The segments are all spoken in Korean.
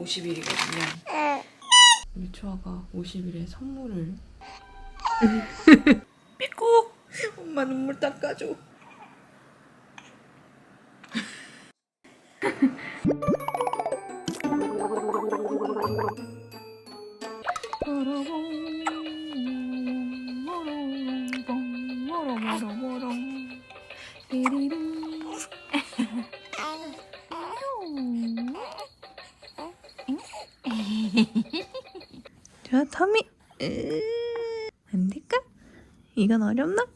50일이거든요. 우리 초아가 50일에 선물을 미국 엄마 눈물 닦아줘. 이건 어렵나?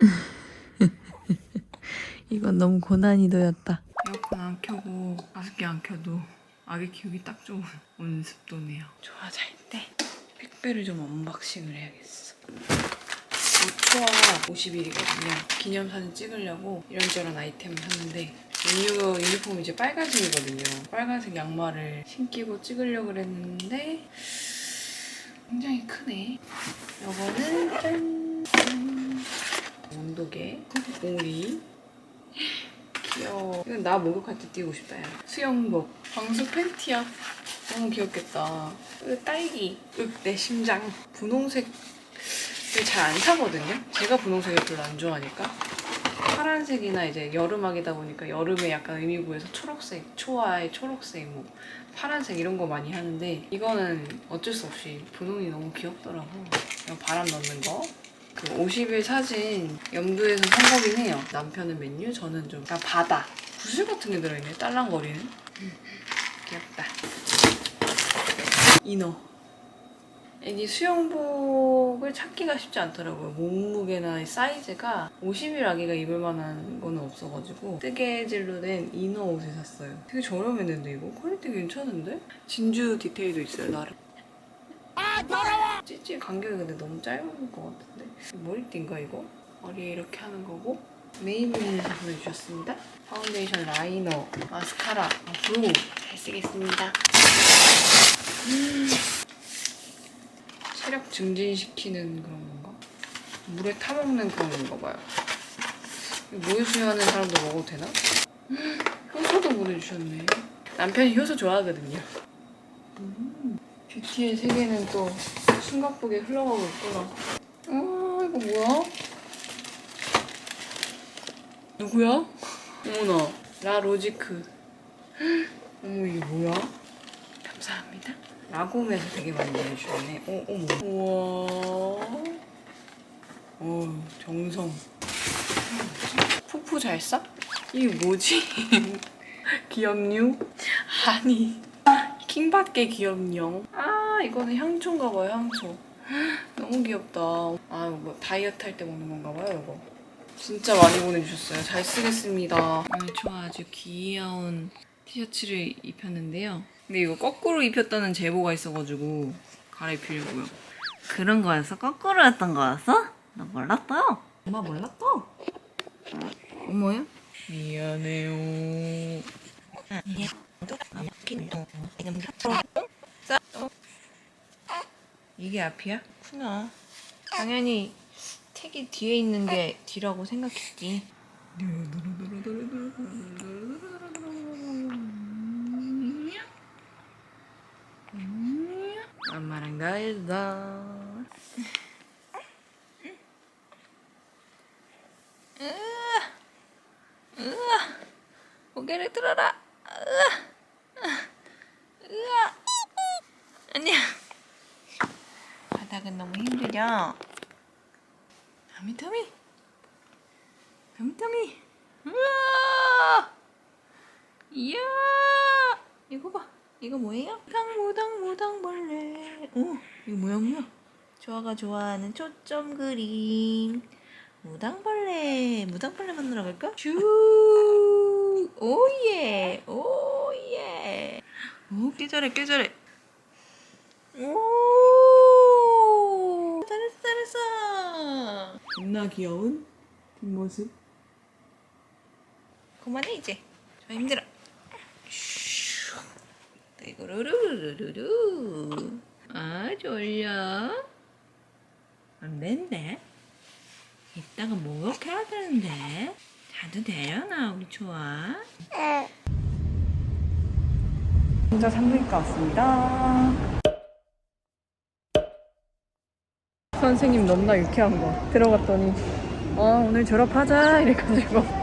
이건 너무 고난이도였다. 에어컨 안 켜고 가습기 안 켜도 아기 키우기 딱 좋은 온습도네요. 좋아 잘 때. 택배를 좀 언박싱을 해야겠어. 초아 50일이거든요. 기념사진 찍으려고 이런저런 아이템을 샀는데 메뉴 유니폼이 이제 빨간색이거든요. 빨간색 양말을 신기고 찍으려고 그랬는데 굉장히 크네. 이거는 짠! 짠. 온도계, 오리. 귀여워. 이건 나 목욕할 때 띄우고 싶다, 야. 수영복. 방수 팬티야. 너무 귀엽겠다. 으, 딸기. 윽, 내 심장. 분홍색을 잘안 사거든요? 제가 분홍색을 별로 안 좋아하니까. 파란색이나 이제 여름하기다 보니까 여름에 약간 의미 부여서 초록색, 초아의 초록색, 뭐 파란색 이런 거 많이 하는데 이거는 어쩔 수 없이 분홍이 너무 귀엽더라고. 바람 넣는 거. 그 50일 사진 염두에서 산 거긴 해요. 남편은 맨유, 저는 좀 그냥 바다. 구슬 같은 게 들어있네. 딸랑거리는. 음, 귀엽다. 이너. 애기 수영복을 찾기가 쉽지 않더라고요. 몸무게나 사이즈가 50일 아기가 입을 만한 거는 없어가지고 뜨개질로 된 이너 옷을 샀어요. 되게 저렴했는데 이거? 퀄리티 괜찮은데? 진주 디테일도 있어요 나름. 아 더러워! 찌찌 간격이 근데 너무 짧은 것 같은데 머리띠인가 이거? 머리에 이렇게 하는 거고 메이블린에서 보내주셨습니다. 파운데이션 라이너, 마스카라, 아, 블루 잘 쓰겠습니다. 체력 증진시키는 그런 건가? 물에 타먹는 그런 건가 봐요. 이거 모유 수유하는 사람도 먹어도 되나? 효소도 보내주셨네. 남편이 효소 좋아하거든요. 음, 뷰티의 세계는 또 숨가쁘게 흘러가고 있구나. 아, 이거 뭐야? 누구야? 어머나, 라 로지크. 어머, 이게 뭐야? 감사합니다. 라곰에서 되게 많이 보내주셨네. 어, 어머. 우와. 어, 정성. 푸푸 잘 싸? 이게 뭐지? 귀염류? 아니, 킹받게 귀염룡. 아, 이거는 향초인가 봐요, 향초. 너무 귀엽다. 아, 이거 뭐 다이어트 할 때 먹는 건가 봐요, 이거. 진짜 많이 보내주셨어요. 잘 쓰겠습니다. 오늘 저 아주 귀여운 티셔츠를 입혔는데요. 근데 이거 거꾸로 입혔다는 제보가 있어가지고 갈아입히려고요. 그런 거였어? 거꾸로 했던 거였어? 나 몰랐어. 엄마 몰랐어? 어머요? 미안해요. 이게 앞이야? 구나. 당연히 택이 뒤에 있는 게 뒤라고 생각했지. 엄마랑 나이다. 고개를 들어라. 으아. 아니야. 바닥은 너무 힘들죠? 터미 터미. 터미 터미. 우와. 이야. 이거 봐. 이거 뭐예요? 무당 무당 벌레. 오, 이거 뭐야 뭐야? 조아가 좋아하는 초점 그림. 무당벌레. 무당벌레 만나러 갈까? 슈. 오예. 오예. 오, 꽤 잘해. 오. 잘했어, 잘했어. 겁나 귀여운 뒷모습. 그만해, 이제. 저 힘들어. 슈. 띠구르르르르르. 아, 졸려. 안 된대. 이따가 목욕해야 되는데. 자도 되려나, 우리 좋아? 혼자 산부인과 왔습니다. 선생님 너무나 유쾌한 거 들어갔더니 어 오늘 졸업하자 이래가지고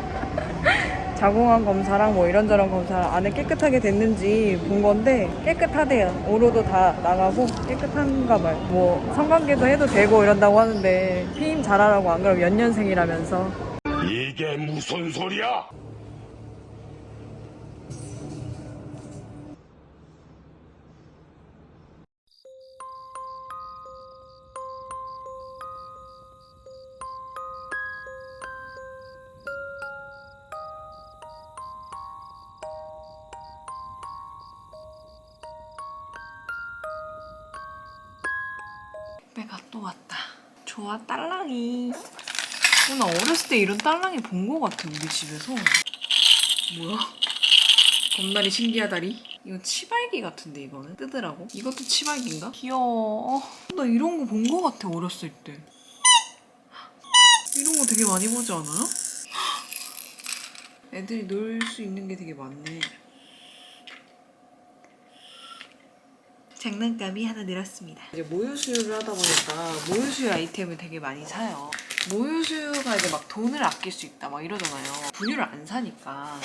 자궁암 검사랑 뭐 이런저런 검사 안에 깨끗하게 됐는지 본 건데 깨끗하대요. 오로도 다 나가고 깨끗한가 봐요. 뭐 성관계도 해도 되고 이런다고 하는데 피임 잘하라고 안 그러면 연년생이라면서. 이게 무슨 소리야? 왔다. 좋아 딸랑이. 어, 나 어렸을 때 이런 딸랑이 본 거 같아 우리 집에서. 뭐야? 겁나리 신기하다리. 이거 치발기 같은데 이거는 뜨더라고. 이것도 치발기인가? 귀여워. 어, 나 이런 거 본 거 같아 어렸을 때. 이런 거 되게 많이 보지 않아요? 애들이 놀 수 있는 게 되게 많네. 장난감이 하나 늘었습니다. 이제 모유수유를 하다 보니까 모유수유 아이템을 되게 많이 사요. 모유수유가 이제 막 돈을 아낄 수 있다 막 이러잖아요. 분유를 안 사니까.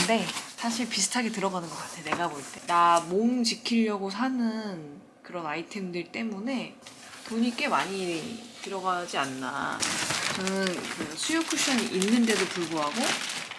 근데 사실 비슷하게 들어가는 것 같아 내가 볼 때. 나 몸 지키려고 사는 그런 아이템들 때문에 돈이 꽤 많이 들어가지 않나. 저는 그 수유 쿠션이 있는데도 불구하고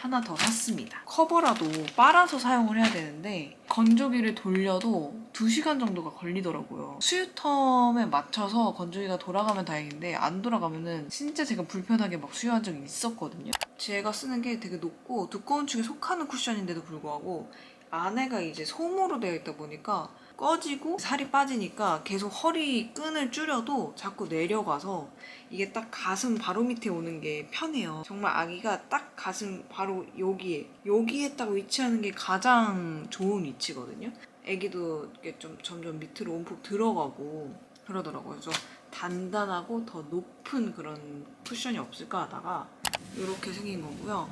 하나 더 샀습니다. 커버라도 빨아서 사용을 해야 되는데 건조기를 돌려도 2시간 정도가 걸리더라고요. 수유텀에 맞춰서 건조기가 돌아가면 다행인데 안 돌아가면은 진짜 제가 불편하게 막 수유한 적이 있었거든요. 제가 쓰는 게 되게 높고 두꺼운 축에 속하는 쿠션인데도 불구하고 안에가 이제 솜으로 되어 있다 보니까 꺼지고 살이 빠지니까 계속 허리 끈을 줄여도 자꾸 내려가서 이게 딱 가슴 바로 밑에 오는 게 편해요. 정말 아기가 딱 가슴 바로 여기에 여기에 딱 위치하는 게 가장 좋은 위치거든요. 아기도 이게 좀 점점 밑으로 움푹 들어가고 그러더라고요. 그래서 단단하고 더 높은 그런 쿠션이 없을까 하다가 이렇게 생긴 거고요.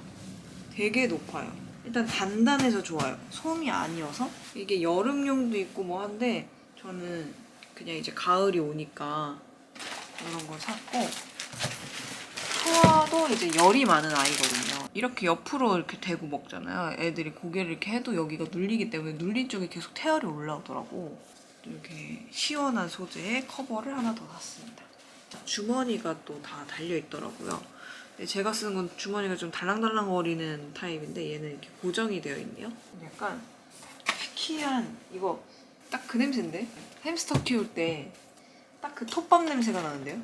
되게 높아요. 일단 단단해서 좋아요. 솜이 아니어서 이게 여름용도 있고 뭐 한데 저는 그냥 이제 가을이 오니까 이런 걸 샀고 소아도 이제 열이 많은 아이거든요. 이렇게 옆으로 이렇게 대고 먹잖아요. 애들이 고개를 이렇게 해도 여기가 눌리기 때문에 눌린 쪽에 계속 태열이 올라오더라고. 이렇게 시원한 소재의 커버를 하나 더 샀습니다. 주머니가 또 다 달려 있더라고요. 근데 제가 쓰는 건 주머니가 좀 달랑달랑 거리는 타입인데 얘는 이렇게 고정이 되어 있네요. 약간 희한 이거 딱 그 냄새인데 햄스터 키울 때 딱 그 톱밥 냄새가 나는데요.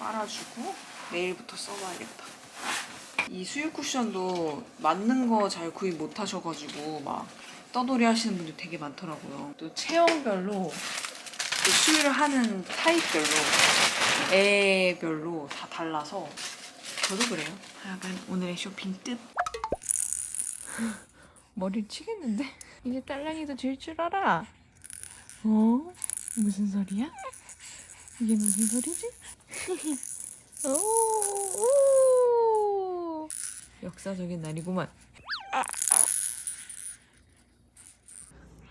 빨아주고 내일부터 써봐야겠다. 이 수유 쿠션도 맞는 거 잘 구입 못 하셔가지고 막 떠돌이 하시는 분들 되게 많더라고요. 또 체형별로 또 수유를 하는 타입별로 애별로 다 달라서 저도 그래요. 하여간 오늘의 쇼핑 끝. 머리를 치겠는데? 이제 딸랑이도 질 줄 알아. 어? 무슨 소리야? 이게 무슨 소리지? 오, 오. 역사적인 날이구만.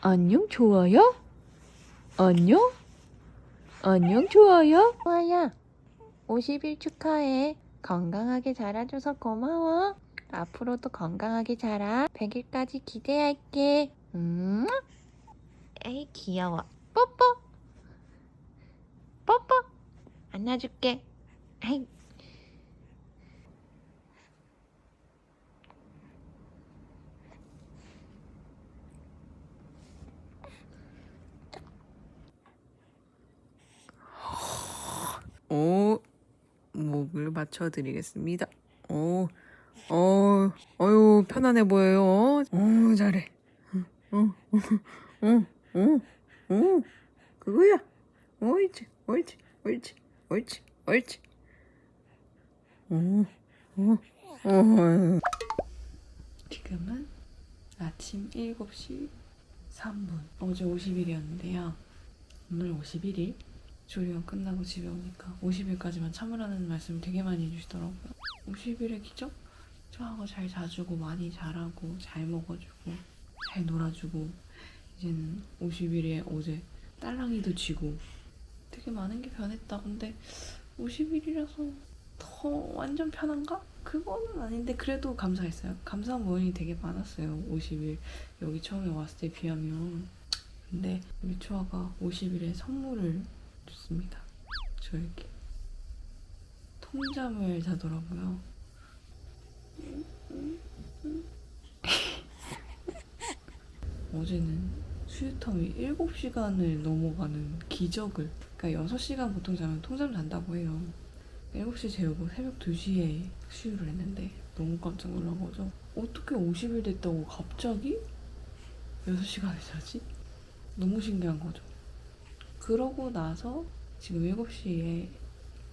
안녕 좋아요? 안녕? 안녕 좋아요? 좋아야 50일 축하해 건강하게 자라줘서 고마워. 앞으로도 건강하게 자라. 100일까지 기대할게. 음. 에이 귀여워. 뽀뽀. 뽀뽀. 안아줄게. 에이. 오, 목을 맞춰드리겠습니다. 오, 어, 어유 편안해 보여요. 어, 잘해. 어, 어, 어, 어, 어, 그거야. 옳지, 옳지, 옳지, 옳지, 옳지. 어, 어, 어. 지금은 아침 7시 3분. 어제 50일이었는데요. 오늘 51일. 조리원 끝나고 집에 오니까 50일까지만 참으라는 말씀을 되게 많이 해주시더라고요. 50일의 기적? 저하고 잘 자주고 많이 자라고 잘 먹어주고 잘 놀아주고 이제는 50일에 어제 딸랑이도 쥐고 되게 많은 게 변했다. 근데 50일이라서 더 완전 편한가? 그거는 아닌데 그래도 감사했어요. 감사한 부분이 되게 많았어요. 50일 여기 처음에 왔을 때 비하면. 근데 우리 초아가 50일에 선물을 줬습니다. 저에게. 통잠을 자더라고요. 어제는 수유텀이 7시간을 넘어가는 기적을 그러니까 6시간 보통 자면 통잠 잔다고 해요 7시 재우고 새벽 2시에 수유를 했는데 너무 깜짝 놀란 거죠 어떻게 50일 됐다고 갑자기 6시간을 자지? 너무 신기한 거죠 그러고 나서 지금 7시에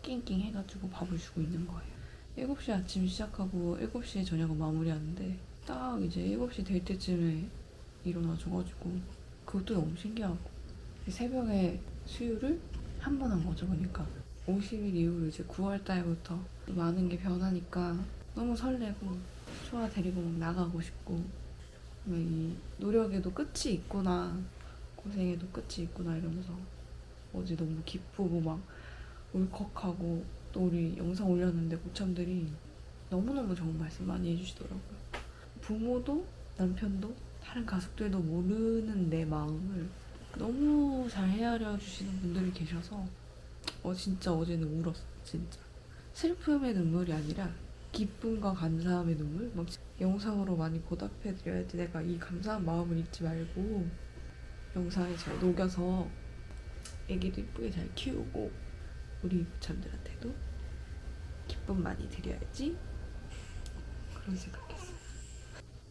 낑낑 해가지고 밥을 주고 있는 거예요. 7시 아침 시작하고 7시에 저녁을 마무리하는데 딱 이제 7시 될 때쯤에 일어나줘가지고 그것도 너무 신기하고. 새벽에 수유를 한 번 한 거죠 그러니까. 50일 이후로 이제 9월 달부터 많은 게 변하니까 너무 설레고 초아 데리고 막 나가고 싶고. 막이 노력에도 끝이 있구나 고생에도 끝이 있구나 이러면서 어제 너무 기쁘고 막 울컥하고 또 우리 영상 올렸는데 고참들이 너무너무 좋은 말씀 많이 해주시더라고요. 부모도 남편도 다른 가족들도 모르는 내 마음을 너무 잘 헤아려 주시는 분들이 계셔서 어 진짜 어제는 울었어 진짜. 슬픔의 눈물이 아니라 기쁨과 감사함의 눈물? 막 영상으로 많이 보답해 드려야지 내가 이 감사한 마음을 잊지 말고 영상에 잘 녹여서 애기도 이쁘게 잘 키우고 우리 부참들한테도 기쁨 많이 드려야지 그런 생각했어.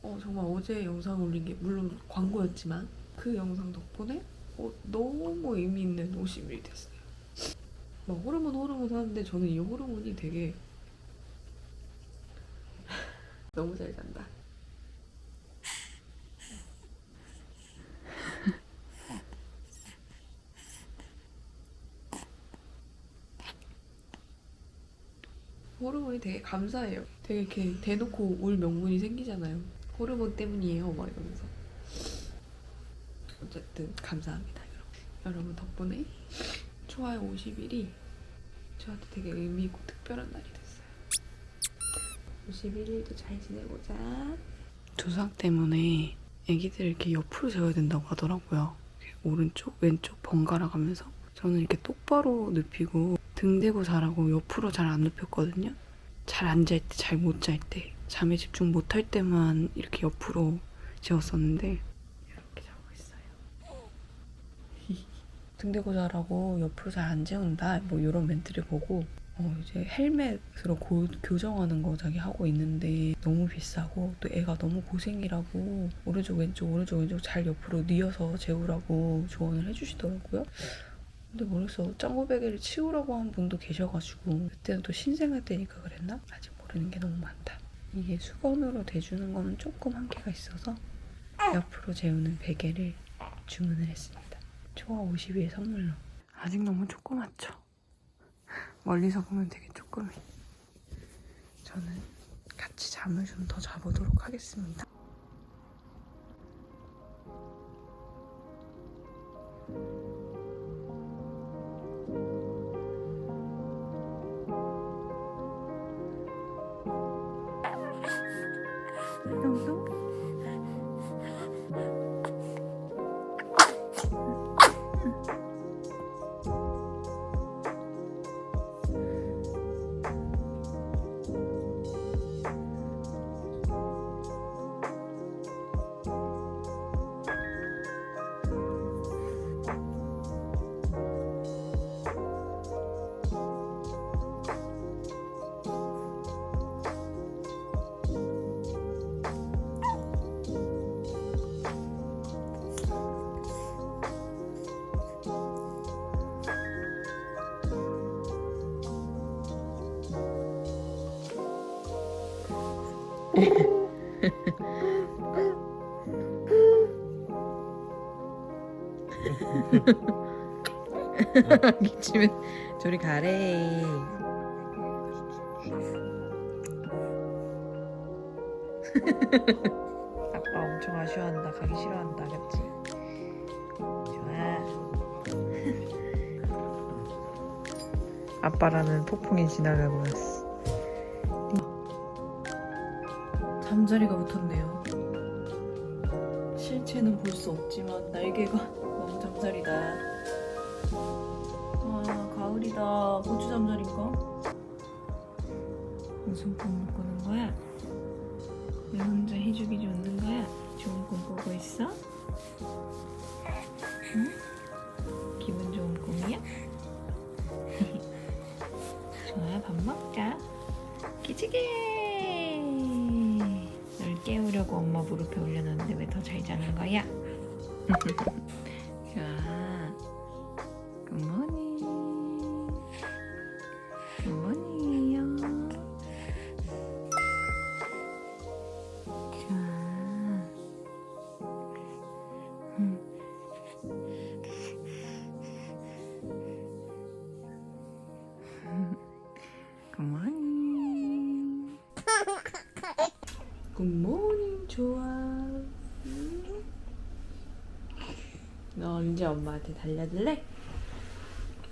어 정말 어제 영상 올린 게 물론 광고였지만 그 영상 덕분에 어, 너무 의미 있는 50일이 됐어요. 막 호르몬 호르몬 하는데 저는 이 호르몬이 되게 너무 잘 잔다. 호르몬이 되게 감사해요. 되게 이렇게 대놓고 울 명분이 생기잖아요. 호르몬 때문이에요. 막 이러면서. 어쨌든 감사합니다, 여러분. 여러분 덕분에 초아의 50일이 저한테 되게 의미 있고 특별한 날이 됐어요. 51일도 잘 지내보자. 조상 때문에 애기들 이렇게 옆으로 재워야 된다고 하더라고요. 오른쪽, 왼쪽 번갈아 가면서 저는 이렇게 똑바로 눕히고 등 대고 자라고 옆으로 잘 안 눕혔거든요. 잘안잘 때, 잘 못 잘 때, 잠에 집중 못 할 때만 이렇게 옆으로 재웠었는데 이렇게 자고 있어요. 등 대고 자라고 옆으로 잘 안 재운다. 뭐 이런 멘트를 보고 어, 이제 헬멧으로 고- 교정하는 거 자기 하고 있는데 너무 비싸고 또 애가 너무 고생이라고 오른쪽 왼쪽 오른쪽 왼쪽 잘 옆으로 뉘어서 재우라고 조언을 해주시더라고요. 근데 모르겠어. 짱구베개를 치우라고 한 분도 계셔가지고 그때는 또 신생아 때니까 그랬나? 아직 모르는 게 너무 많다. 이게 수건으로 대주는 거는 조금 한계가 있어서 옆으로 재우는 베개를 주문을 했습니다. 초아 50일 선물로. 아직 너무 조그맣죠? 멀리서 보면 되게 조그매. 저는 같이 잠을 좀 더 자보도록 하겠습니다. 기침은 저리 가래. 아빠 아 엄청 아쉬워한다. 가기 싫어한다. 그치? 좋아. 아빠라는 폭풍이 지나가고 있어. 잠자리가 붙었네요. 실체는 볼 수 없지만 날개가 잠자리다. 와 가을이다. 고추 잠자리인가? 무슨 꿈을 꾸는 거야? 왜 혼자 해주기 좋는 거야? 좋은 꿈 꾸고 있어? 응? 기분 좋은 꿈이야? 좋아 밥 먹자 기지개 널 깨우려고 엄마 무릎에 올려놨는데 왜 더 잘 자는 거야? 굿모닝 좋아 음. 너 언제 엄마한테 달려들래?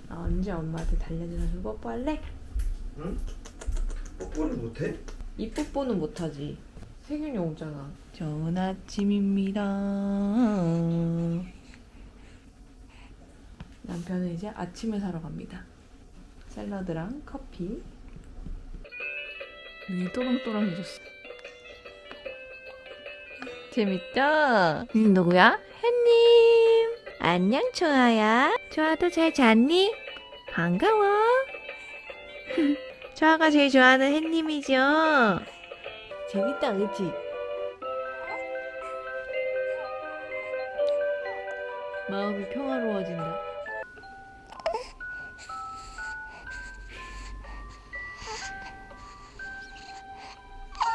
너 언제 엄마한테 달려들어서 뽀뽀할래? 뽀뽀를 못해? 이 뽀뽀는 못하지 세균이 오잖아 좋은 아침입니다 남편은 이제 아침을 사러 갑니다 샐러드랑 커피 눈이 또랑또랑해졌어 재밌죠? 음, 누구야? 햇님. 안녕, 초아야. 초아도 잘 잤니? 반가워. 초아가 제일 좋아하는 햇님이죠? 재밌다, 그치? 마음이 평화로워진다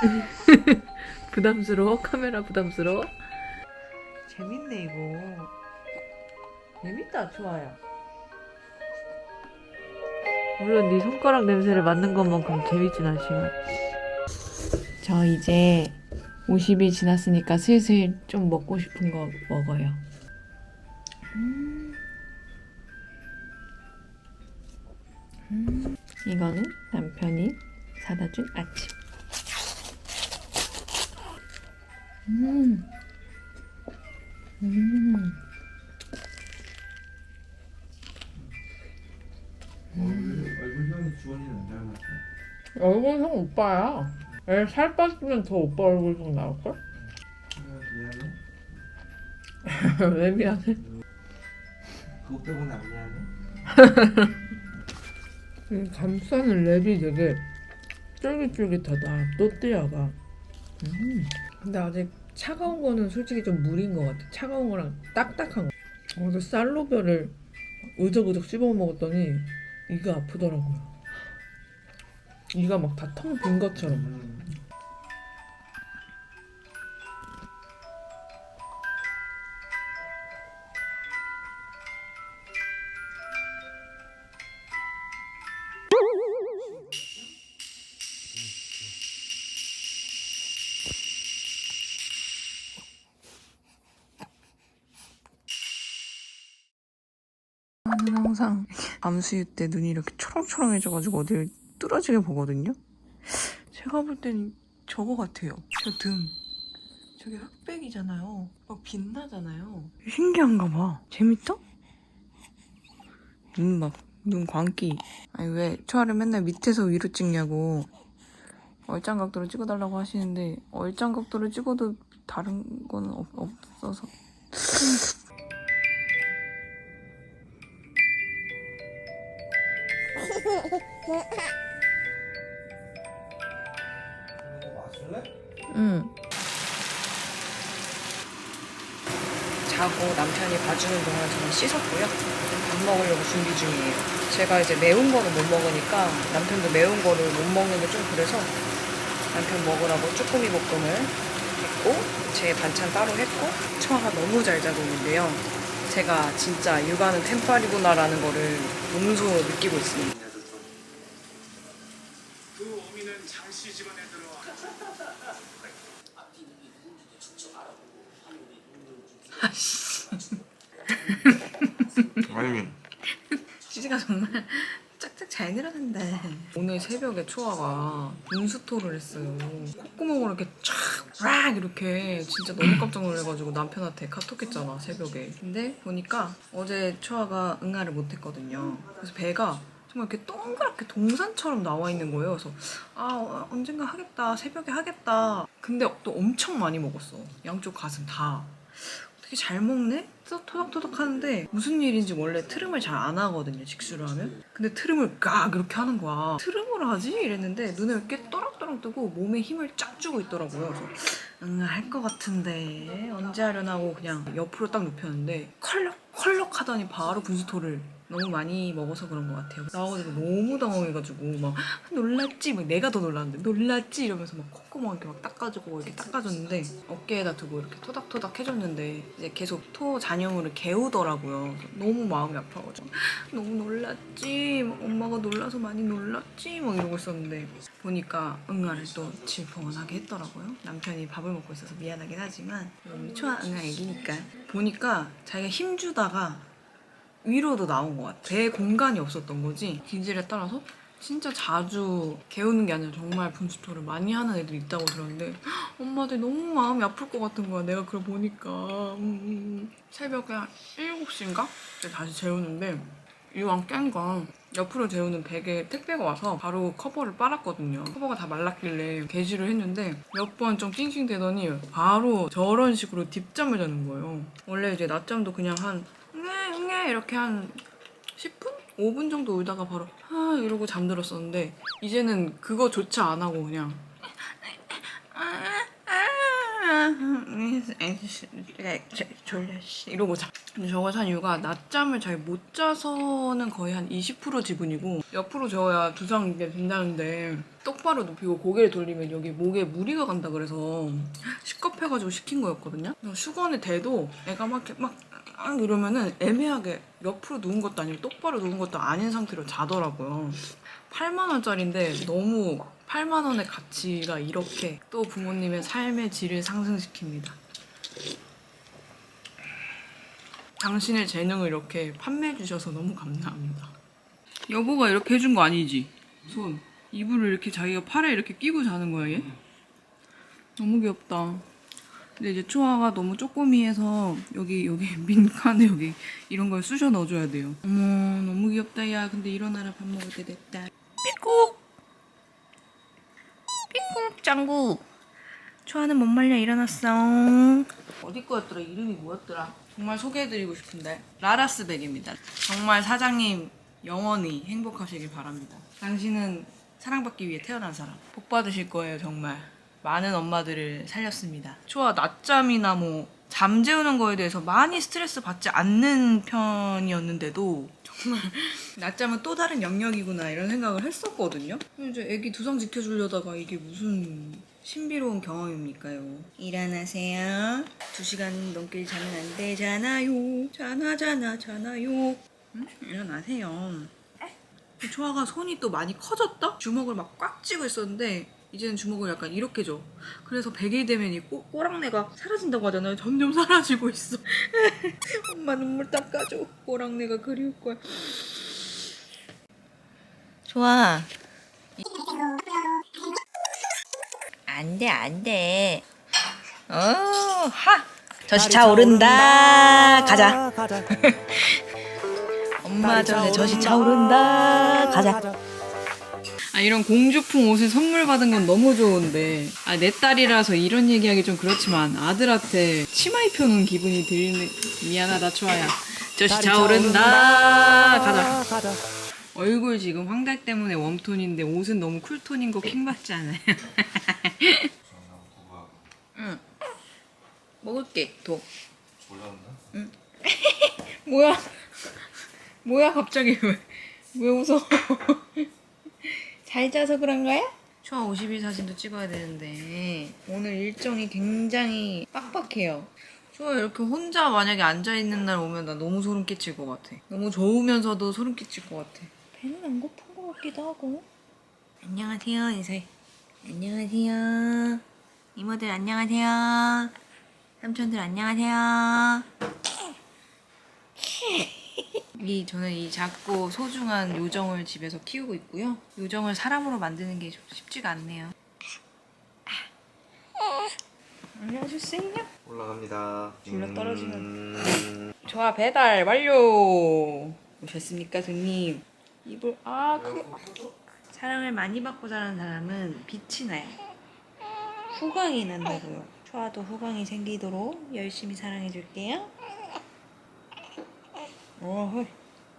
부담스러워? 카메라 부담스러워? 재밌네 이거 재밌다 좋아요 물론 네 손가락 냄새를 맡는 것만큼 재밌진 않지만 저 이제 50일 지났으니까 슬슬 좀 먹고 싶은 거 먹어요 음. 음. 이거는 남편이 사다 준 아침 음. 음. 얼굴 형이 주원이는 안 닮았어. 얼굴 형 오빠야. 애 살 빠지면 더 오빠 얼굴 형 나올걸? 왜 미안해? 그것 때문에 안 미안해. 이 감싸는 랩이 되게 쫄깃쫄깃하다. 또띠아가. 음. 근데 아직 차가운 거는 솔직히 좀 무리인 것 같아. 차가운 거랑 딱딱한 거. 그래서 쌀로별을 으적으적 씹어 먹었더니 이가 아프더라고요. 이가 막 다 텅 빈 것처럼. 저는 항상 암수유 때 눈이 이렇게 초롱초롱해져가지고 어딜 뚫어지게 보거든요. 제가 볼 땐 저거 같아요. 저 등. 저게 흑백이잖아요. 막 빛나잖아요. 신기한가 봐. 재밌다? 눈 막, 눈 광기. 아니, 왜 초아를 맨날 밑에서 위로 찍냐고. 얼짱 각도로 찍어달라고 하시는데, 얼짱 각도로 찍어도 다른 거는 없, 없어서. 제가 이제 매운 거를 못 먹으니까 남편도 매운 거를 못 먹는 게 좀 그래서 남편 먹으라고 쭈꾸미 볶음을 했고 제 반찬 따로 했고 처아가 너무 잘 자고 있는데요. 제가 진짜 육아는 템빨이구나라는 거를 몸소 느끼고 있습니다. 그 어미는 장씨 집안에 들어와 아니 치즈가 정말 짝짝 잘 늘어난다. 오늘 새벽에 초아가 분수토를 했어요. 콧구멍으로 이렇게 촥 이렇게 진짜 너무 깜짝 놀래가지고 남편한테 카톡했잖아 새벽에. 근데 보니까 어제 초아가 응아를 못했거든요. 그래서 배가 정말 이렇게 동그랗게 동산처럼 나와 있는 거예요. 그래서 아 어, 언젠가 하겠다 새벽에 하겠다. 근데 또 엄청 많이 먹었어. 양쪽 가슴 다. 되게 잘 먹네? 토닥토닥 하는데 무슨 일인지 원래 트름을 잘 안 하거든요 직수를 하면. 근데 트름을 깍 이렇게 하는 거야. 트름을 하지? 이랬는데 눈에 이렇게 또락또락 뜨고 몸에 힘을 쫙 주고 있더라고요. 그래서 응할 것 같은데. 언제 하려나 하고 그냥 옆으로 딱 눕혔는데 컬럭 컬럭 하더니 바로 분수토를 너무 많이 먹어서 그런 것 같아요. 나와가지고 너무 당황해가지고 막 놀랐지? 막 내가 더 놀랐는데 놀랐지? 이러면서 막 콧구멍 이렇게 막 닦아주고 이렇게 닦아줬는데 어깨에다 두고 이렇게 토닥토닥 해줬는데 이제 계속 토 잔여물을 개우더라고요. 너무 마음이 아파가지고. 너무 놀랐지? 막 엄마가 놀라서 많이 놀랐지? 막 이러고 있었는데 보니까 응아를 또 질펀하게 했더라고요. 남편이 밥을 먹고 있어서 미안하긴 하지만 너무 좋아 응아 애기니까. 보니까 자기가 힘주다가 위로도 나온 것 같아. 배 공간이 없었던 거지. 기질에 따라서 진짜 자주 개우는 게 아니라 정말 분수토를 많이 하는 애들이 있다고 들었는데 엄마들 너무 마음이 아플 것 같은 거야. 내가 그걸 보니까 음, 새벽에 한 7시인가? 그때 다시 재우는데 이왕 깬거 옆으로 재우는 베개에 택배가 와서 바로 커버를 빨았거든요. 커버가 다 말랐길래 개시를 했는데 몇 번 좀 낑낑대더니 바로 저런 식으로 딥잠을 자는 거예요. 원래 이제 낮잠도 그냥 한 이렇게 한 10분? 5분 정도 울다가 바로 아 이러고 잠들었었는데 이제는 그거조차 안 하고 그냥 졸려 씨 이러고 자. 근데 저걸 산 이유가 낮잠을 잘 못 자서는 거의 한 20% 지분이고 옆으로 저어야 두상 이게 된다는데 똑바로 눕히고 고개를 돌리면 여기 목에 무리가 간다 그래서 시겁해가지고 시킨 거였거든요. 수건에 대도 애가 막 이렇게 막 아, 이러면은 애매하게 옆으로 누운 것도 아니고 똑바로 누운 것도 아닌 상태로 자더라고요. 8만 원짜리인데 너무 8만 원의 가치가 이렇게 또 부모님의 삶의 질을 상승시킵니다. 당신의 재능을 이렇게 판매해 주셔서 너무 감사합니다. 여보가 이렇게 해준 거 아니지? 손 이불을 이렇게 자기가 팔에 이렇게 끼고 자는 거야 얘? 너무 귀엽다. 근데 이제 초아가 너무 쪼꼬미해서 여기 여기 민칸에 여기 이런 걸 쑤셔 넣어줘야 돼요. 어머 너무 귀엽다 야. 근데 일어나라 밥 먹을 때 됐다. 삐꾹 삐꾹 짱구. 초아는 못 말려 일어났어. 어디 거였더라? 이름이 뭐였더라? 정말 소개해드리고 싶은데 라라스 백입니다. 정말 사장님 영원히 행복하시길 바랍니다. 당신은 사랑받기 위해 태어난 사람. 복 받으실 거예요 정말. 많은 엄마들을 살렸습니다. 초아 낮잠이나 뭐 잠재우는 거에 대해서 많이 스트레스 받지 않는 편이었는데도 정말 낮잠은 또 다른 영역이구나 이런 생각을 했었거든요. 이제 애기 두상 지켜주려다가 이게 무슨 신비로운 경험입니까요? 일어나세요. 두 시간 넘게 자면 안 되잖아요. 자나 자나 자나요. 응? 일어나세요. 초아가 손이 또 많이 커졌다? 주먹을 막 꽉 쥐고 있었는데 이제는 주먹을 약간 이렇게 줘. 그래서 100일 되면 이 꼬, 꼬랑내가 사라진다고 하잖아요. 점점 사라지고 있어. 엄마 눈물 닦아줘. 꼬랑내가 그리울 거야. 좋아. 안 돼, 안 돼. 어, 하! 젖이 차오른다. 가자. 엄마 전에 젖이 차오른다. 가자. 아 이런 공주풍 옷을 선물 받은 건 너무 좋은데. 아 내 딸이라서 이런 얘기하기 좀 그렇지만 아들한테 치마 입혀놓은 기분이 들는 미안하다 초아야. 젖이 차오른다. 가자. 얼굴 지금 황달 때문에 웜톤인데 옷은 너무 쿨톤인 거 킹받지 않아요? 응. 먹을게 도. 몰랐나? 뭐야? 뭐야 갑자기 왜, 왜 웃어 잘 자서 그런 거야? 초아 50일 사진도 찍어야 되는데. 오늘 일정이 굉장히 빡빡해요. 초아 이렇게 혼자 만약에 앉아있는 날 오면 나 너무 소름 끼칠 것 같아. 너무 좋으면서도 소름 끼칠 것 같아. 배는 안 고픈 것 같기도 하고. 안녕하세요 인사해 안녕하세요. 이모들 안녕하세요. 삼촌들 안녕하세요. 이 저는 이 작고 소중한 요정을 집에서 키우고 있고요. 요정을 사람으로 만드는 게 쉽지가 않네요. 알려주세요. 올라갑니다. 불러 떨어지는. 음... 좋아 배달 완료. 오셨습니까, 손님? 이불 아 그. 사랑을 많이 받고 자라는 사람은 빛이 나요. 후광이 난다고요. 좋아도 후광이 생기도록 열심히 사랑해줄게요. 어허이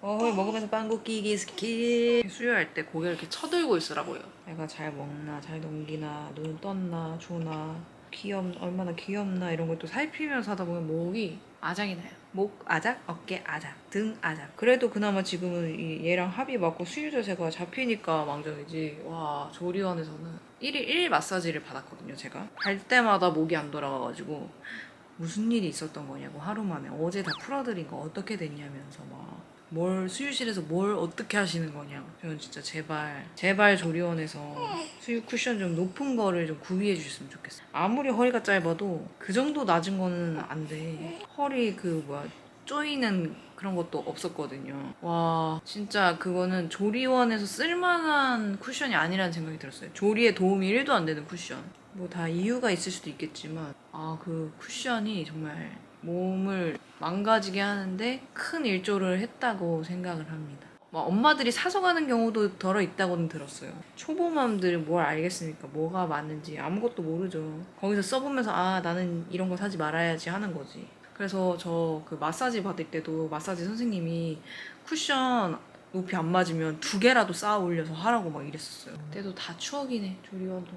어허이 먹으면서 빵구 끼기 스킬 수유할 때 고개를 이렇게 쳐들고 있으라고요. 애가 잘 먹나 잘 넘기나 눈 떴나 주나 귀엽 얼마나 귀엽나 이런 것도 살피면서 하다 보면 목이 아작이 나요. 목 아작 어깨 아작 등 아작 그래도 그나마 지금은 이 얘랑 합이 맞고 수유 자세가 잡히니까 망정이지. 와 조리원에서는 1일 1일 마사지를 받았거든요 제가. 갈 때마다 목이 안 돌아가가지고 무슨 일이 있었던 거냐고 하루 만에 어제 다 풀어드린 거 어떻게 됐냐면서 막 뭘 수유실에서 뭘 어떻게 하시는 거냐고 저는 진짜 제발 제발 조리원에서 수유 쿠션 좀 높은 거를 좀 구비해 주셨으면 좋겠어요. 아무리 허리가 짧아도 그 정도 낮은 거는 안돼. 허리 그 뭐야 쪼이는 그런 것도 없었거든요. 와 진짜 그거는 조리원에서 쓸만한 쿠션이 아니라는 생각이 들었어요. 조리에 도움이 1도 안 되는 쿠션 뭐 다 이유가 있을 수도 있겠지만 아 그 쿠션이 정말 몸을 망가지게 하는데 큰 일조를 했다고 생각을 합니다. 뭐 엄마들이 사서 가는 경우도 덜어 있다고는 들었어요. 초보맘들이 뭘 알겠습니까? 뭐가 맞는지 아무것도 모르죠. 거기서 써보면서 아 나는 이런 거 사지 말아야지 하는 거지. 그래서 저 그 마사지 받을 때도 마사지 선생님이 쿠션 높이 안 맞으면 두 개라도 쌓아 올려서 하라고 막 이랬었어요. 그때도 다 추억이네 조리원도.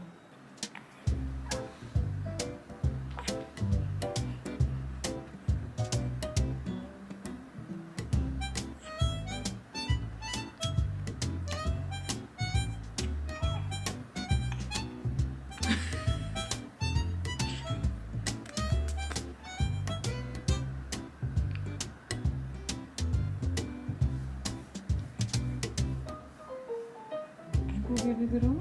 gibi bir durum?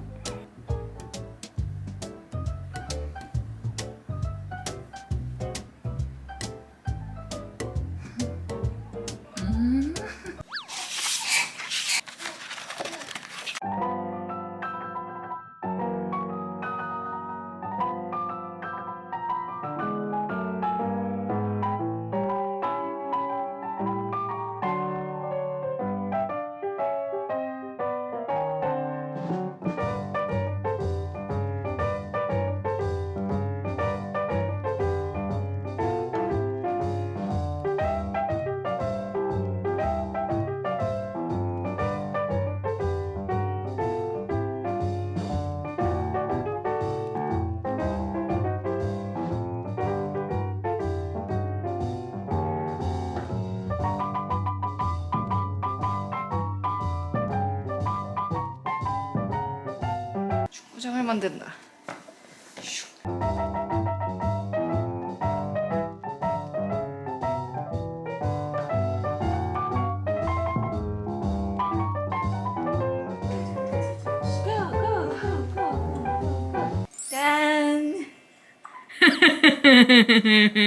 만든다. 짠!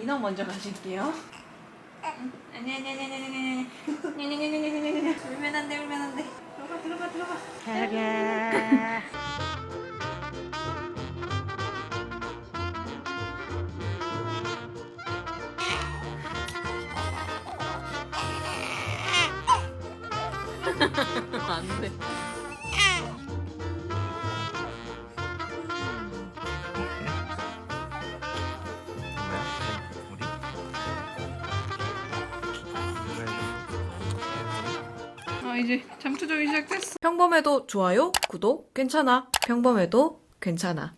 인어 먼저 가실게요. 아니 아니 아니 아니 아니 아니 아니 아니 아니 아니 아니 아니 울면 안 돼 울면 안 돼 들어가 들어가 들어가 안돼 평범해도 좋아요 구독 괜찮아. 평범해도 괜찮아